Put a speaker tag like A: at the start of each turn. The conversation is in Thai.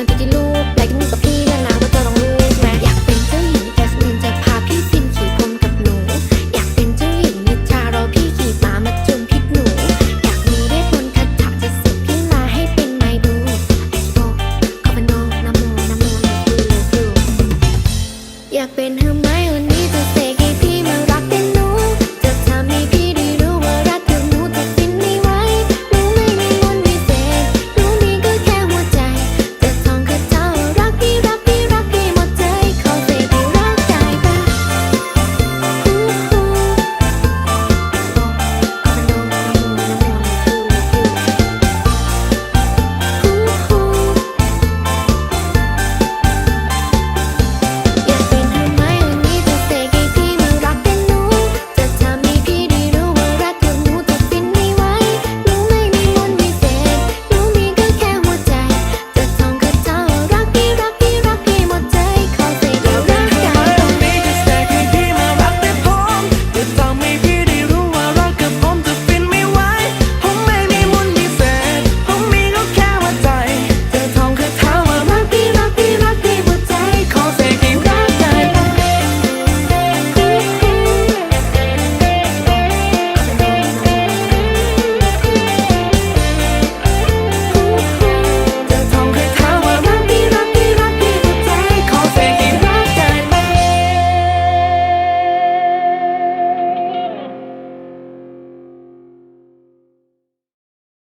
A: กันไปที่ลูกไหกันกับพี่แะน้ก็จะลองลูกแม่อยากเป็นเจ้าหญิงแคสมินจะพาพี่ซินขี่พรมกับหนู อยากเป็นเจ้าหญิงนิทารอพี่ขี่ม้ามาจุ่มพิษหนู อยากมีเวทมนต์คาถาจะสืบพี่มาให้เป็นไมดูไอโบคอมโนนาโมนาโมนาโมอยากเป็นเฮอร์มโอนี่